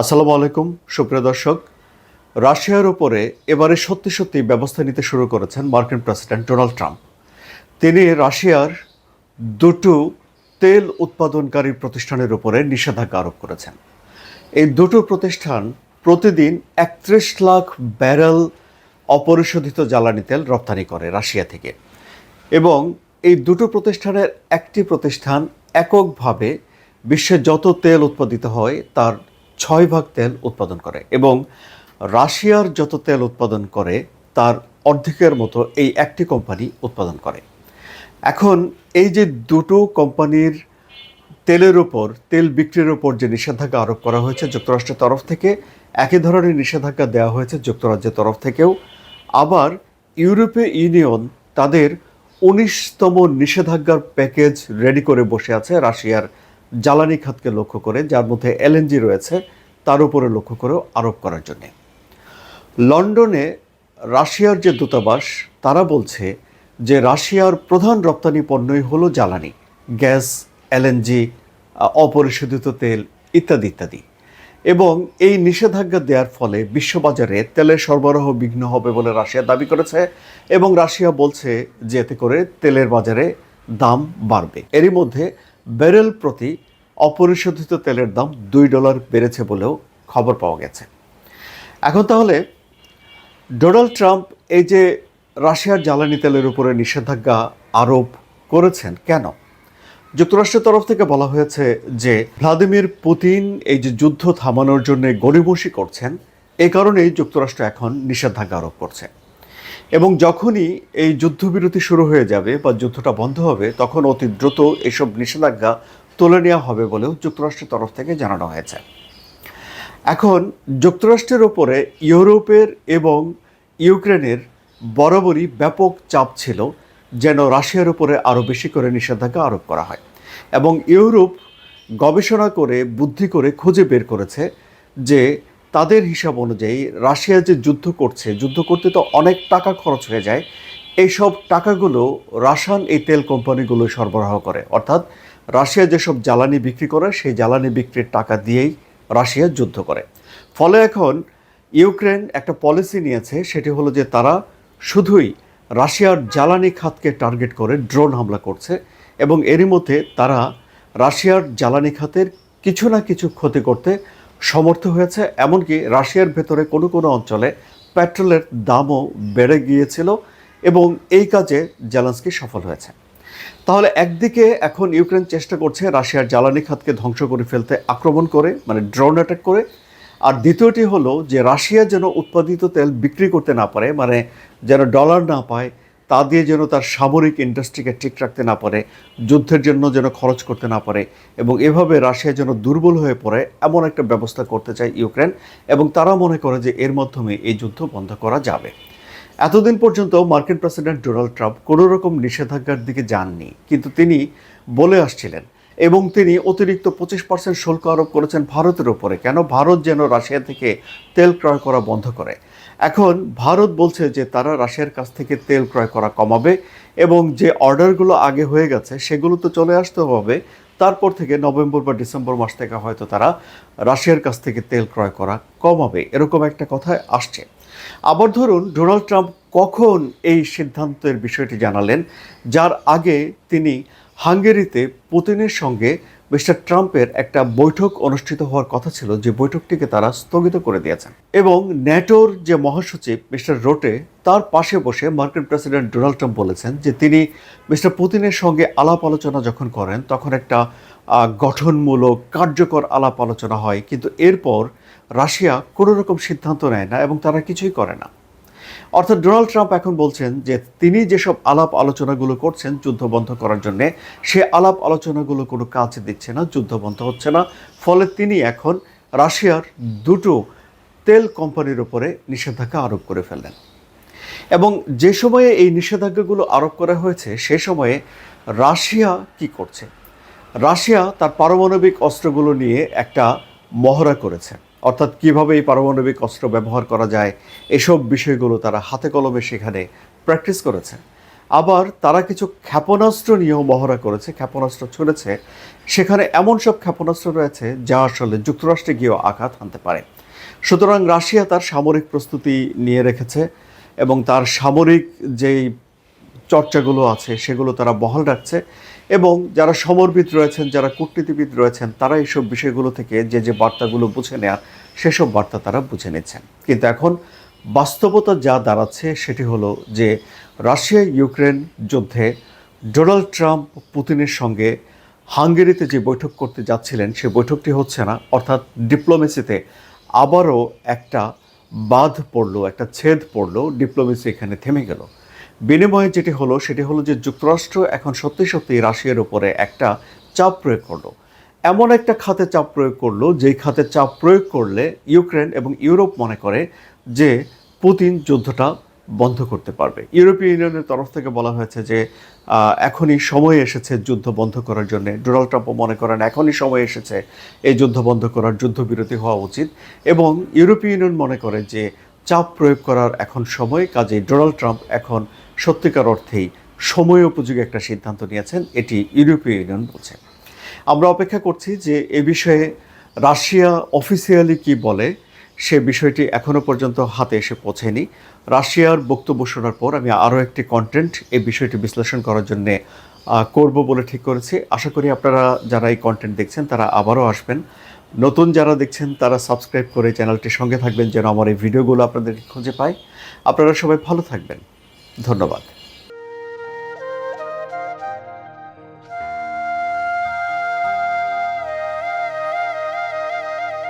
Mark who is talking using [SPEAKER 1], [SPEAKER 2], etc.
[SPEAKER 1] আসসালামু আলাইকুম, সুপ্রিয় দর্শক। রাশিয়ার উপরে এবারে সত্যি সত্যি ব্যবস্থা নিতে শুরু করেছেন মার্কিন প্রেসিডেন্ট ডোনাল্ড ট্রাম্প। তিনি রাশিয়ার দুটো তেল উৎপাদনকারী প্রতিষ্ঠানের উপরে নিষেধাজ্ঞা আরোপ করেছেন। এই দুটো প্রতিষ্ঠান প্রতিদিন একত্রিশ লাখ ব্যারেল অপরিশোধিত জ্বালানি তেল রপ্তানি করে রাশিয়া থেকে। এবং এই দুটো প্রতিষ্ঠানের একটি প্রতিষ্ঠান এককভাবে বিশ্বে যত তেল উৎপাদিত হয়, তার ছয় ভাগ তেল উৎপাদন করে এবং রাশিয়ার যত তেল উৎপাদন করে, তার অর্ধেকের মতো এই একটি কোম্পানি উৎপাদন করে। এখন এই যে দুটো কোম্পানির তেলের ওপর তেল বিক্রির ওপর যে নিষেধাজ্ঞা আরোপ করা হয়েছে যুক্তরাষ্ট্রের তরফ থেকে, একই ধরনের নিষেধাজ্ঞা দেওয়া হয়েছে যুক্তরাজ্যের তরফ থেকেও। আবার ইউরোপীয় ইউনিয়ন তাদের উনিশতম নিষেধাজ্ঞার প্যাকেজ রেডি করে বসে আছে রাশিয়ার জ্বালানি খাতকে লক্ষ্য করে, যার মধ্যে এলএনজি রয়েছে, তার উপরে লক্ষ্য করেও আরোপ করার জন্যে। লন্ডনে রাশিয়ার যে দূতাবাস, তারা বলছে যে রাশিয়ার প্রধান রপ্তানি পণ্যই হলো জ্বালানি, গ্যাস, এলএনজি, অপরিশোধিত তেল ইত্যাদি ইত্যাদি। এবং এই নিষেধাজ্ঞা দেওয়ার ফলে বিশ্ববাজারে তেলের সরবরাহ বিঘ্ন হবে বলে রাশিয়া দাবি করেছে এবং রাশিয়া বলছে যে এতে করে তেলের বাজারে দাম বাড়বে। এরই মধ্যে ব্যারেল প্রতি অপরিশোধিত তেলের দাম দুই ডলার বেড়েছে বলেও খবর পাওয়া গেছে। এখন তাহলে ডোনাল্ড ট্রাম্প এই যে রাশিয়ার জ্বালানি তেলের উপরে নিষেধাজ্ঞা আরোপ করেছেন কেন? যুক্তরাষ্ট্রের তরফ থেকে বলা হয়েছে যে ভ্লাদিমির পুতিন এই যে যুদ্ধ থামানোর জন্য গড়িমসি করছেন, এ কারণেই যুক্তরাষ্ট্র এখন নিষেধাজ্ঞা আরোপ করছে। এবং যখনই এই যুদ্ধবিরতি শুরু হয়ে যাবে বা যুদ্ধটা বন্ধ হবে, তখন অতি দ্রুত এসব নিষেধাজ্ঞা তুলে নেওয়া হবে বলেও যুক্তরাষ্ট্রের তরফ থেকে জানানো হয়েছে। এখন, যুক্তরাষ্ট্রের ওপরে ইউরোপের এবং ইউক্রেনের বরাবরই ব্যাপক চাপ ছিল যেন রাশিয়ার উপরে আরও বেশি করে নিষেধাজ্ঞা আরোপ করা হয় এবং ইউরোপ গবেষণা করে, বুদ্ধি করে খুঁজে বের করেছে যে তাদের হিসাব অনুযায়ী রাশিয়া যে যুদ্ধ করছে, যুদ্ধ করতে তো অনেক টাকা খরচ হয়ে যায়, এইসব টাকাগুলো রাশান এই তেল কোম্পানিগুলো সরবরাহ করে। অর্থাৎ রাশিয়া যেসব জ্বালানি বিক্রি করে, সেই জ্বালানি বিক্রির টাকা দিয়েই রাশিয়া যুদ্ধ করে। ফলে এখন ইউক্রেন একটা পলিসি নিয়েছে, সেটি হলো যে তারা শুধুই রাশিয়ার জ্বালানি খাতকে টার্গেট করে ড্রোন হামলা করছে এবং এরই মধ্যে তারা রাশিয়ার জ্বালানি খাতের কিছু না কিছু ক্ষতি করতে সমর্থ হয়েছে। এমনকি রাশিয়ার ভেতরে কোনো কোনো অঞ্চলে পেট্রোলের দামও বেড়ে গিয়েছিল এবং এই কাজে জেলান্সকি সফল হয়েছে। তাহলে একদিকে এখন ইউক্রেন চেষ্টা করছে রাশিয়ার জ্বালানি খাতকে ধ্বংস করে ফেলতে আক্রমণ করে মানে ড্রোন অ্যাটাক করে। আর দ্বিতীয়টি হলো যে রাশিয়া যেন উৎপাদিত তেল বিক্রি করতে না পারে মানে যেন ডলার না পায়, তা দিয়ে যেন তার সামরিক ইন্ডাস্ট্রিকে ঠিক রাখতে না পারে, যুদ্ধের জন্য যেন খরচ করতে না পারে এবং এভাবে রাশিয়া যেন দুর্বল হয়ে পড়ে, এমন একটা ব্যবস্থা করতে চায় ইউক্রেন এবং তারা মনে করে যে এর মাধ্যমে এই যুদ্ধ বন্ধ করা যাবে। এতদিন পর্যন্ত মার্কিন প্রেসিডেন্ট ডোনাল্ড ট্রাম্প কোনো রকম নিষেধাজ্ঞার দিকে যাননি, কিন্তু তিনি বলে আসছিলেন এবং তিনি অতিরিক্ত পঁচিশ পার্সেন্ট শুল্ক আরোপ করেছেন ভারতের উপরে। কেন? ভারত যেন রাশিয়া থেকে তেল ক্রয় করা বন্ধ করে। এখন ভারত বলছে যে তারা রাশিয়ার কাছ থেকে তেল ক্রয় করা কমাবে এবং যে অর্ডারগুলো আগে হয়ে গেছে সেগুলো তো চলে আসতে হবে। তারপর থেকে নভেম্বর বা ডিসেম্বর মাস থেকে হয়তো তারা রাশিয়ার কাছ থেকে তেল ক্রয় করা কমাবে। এরকম একটা কথায় আসছে। আবার ধরুন ডোনাল্ড ট্রাম্প কখন এই সিদ্ধান্তের বিষয়টি জানালেন যার আগে তিনি হাঙ্গেরিতে পুতিনের সঙ্গে মিস্টার ট্রাম্পের একটা বৈঠক অনুষ্ঠিত হওয়ার কথা ছিল, যে বৈঠকটিকে তারা স্থগিত করে দিয়েছেন। এবং ন্যাটোর যে মহাসচিব মিস্টার রোটে, তার পাশে বসে মার্কিন প্রেসিডেন্ট ডোনাল্ড ট্রাম্প বলেছেন যে তিনি মিস্টার পুতিনের সঙ্গে আলাপ আলোচনা যখন করেন, তখন একটা গঠনমূলক, কার্যকর আলাপ আলোচনা হয়। কিন্তু এরপর রাশিয়া কোনো রকম সিদ্ধান্ত নেয় না এবং তারা কিছুই করে না। অর্থাৎ ডোনাল্ড ট্রাম্প এখন বলছেন যে তিনি যেসব আলাপ আলোচনাগুলো করছেন যুদ্ধ বন্ধ করার জন্যে, সে আলাপ আলোচনাগুলো কোনো কাজ দিচ্ছে না, যুদ্ধ বন্ধ হচ্ছে না। ফলে তিনি এখন রাশিয়ার দুটো তেল কোম্পানির উপরে নিষেধাজ্ঞা আরোপ করে ফেললেন। এবং যে সময়ে এই নিষেধাজ্ঞাগুলো আরোপ করা হয়েছে, সে সময়ে রাশিয়া কি করছে? রাশিয়া তার পারমাণবিক অস্ত্রগুলো নিয়ে একটা মহড়া করেছে। অর্থাৎ কীভাবে এই পারমাণবিক অস্ত্র ব্যবহার করা যায়, এসব বিষয়গুলো তারা হাতে কলমে সেখানে প্র্যাকটিস করেছে। আবার তারা কিছু ক্ষেপণাস্ত্র নিয়েও মহড়া করেছে, ক্ষেপণাস্ত্র ছুড়েছে। সেখানে এমন সব ক্ষেপণাস্ত্র রয়েছে যা আসলে যুক্তরাষ্ট্রে গিয়েও আঘাত হানতে পারে। সুতরাং রাশিয়া তার সামরিক প্রস্তুতি নিয়ে রেখেছে এবং তার সামরিক যেই চর্চাগুলো আছে, সেগুলো তারা বহাল রাখছে এবং যারা সমরবিদ রয়েছেন, যারা কূটনীতিবিদ রয়েছেন, তারা এইসব বিষয়গুলো থেকে যে যে বার্তাগুলো বুঝে নেওয়ার সেসব বার্তা তারা বুঝে নিচ্ছেন। কিন্তু এখন বাস্তবতা যা দাঁড়াচ্ছে সেটি হলো যে রাশিয়া, ইউক্রেন যুদ্ধে ডোনাল্ড ট্রাম্প পুতিনের সঙ্গে হাঙ্গেরিতে যে বৈঠক করতে যাচ্ছিলেন, সে বৈঠকটি হচ্ছে না, অর্থাৎ ডিপ্লোমেসিতে আবারও একটা বাঁধ পড়ল, একটা ছেদ পড়ল, ডিপ্লোমেসি এখানে থেমে গেল। বিনিময়ে যেটি হলো, সেটি হলো যে যুক্তরাষ্ট্র এখন সত্যি সত্যি রাশিয়ার উপরে একটা চাপ প্রয়োগ করল। এমন একটা খাতে চাপ প্রয়োগ করল, যেই খাতে চাপ প্রয়োগ করলে ইউক্রেন এবং ইউরোপ মনে করে যে পুতিন যুদ্ধটা বন্ধ করতে পারবে। ইউরোপীয় ইউনিয়নের তরফ থেকে বলা হয়েছে যে এখনই সময় এসেছে যুদ্ধ বন্ধ করার জন্য। ডোনাল্ড ট্রাম্পও মনে করেন এখনই সময় এসেছে এই যুদ্ধ বন্ধ করার, যুদ্ধবিরতি হওয়া উচিত। এবং ইউরোপীয় ইউনিয়ন মনে করে যে, চাপ প্রয়োগ করার এখন সময়, কাজেই ডোনাল্ড ট্রাম্প এখন সত্যিকার অর্থেই সময় উপযোগী একটা সিদ্ধান্ত নিয়েছেন। এটি ইউরোপীয় ইউনিয়ন বলছে। আমরা অপেক্ষা করছি যে এ বিষয়ে রাশিয়া অফিসিয়ালি কি বলে, সে বিষয়টি এখনও পর্যন্ত হাতে এসে পৌঁছেনি। রাশিয়ার বক্তব্য শোনার পর আমি আরও একটি কন্টেন্ট এই বিষয়টি বিশ্লেষণ করার জন্যে করব বলে ঠিক করেছি। আশা করি আপনারা যারা এই কন্টেন্ট দেখছেন, তারা আবারও আসবেন। নতুন যারা দেখছেন, তারা সাবস্ক্রাইব করে চ্যানেলটির সঙ্গে থাকবেন যেন আমার এই ভিডিওগুলো আপনাদের খুঁজে পায়। আপনারা সবাই ভালো থাকবেন। ধন্যবাদ।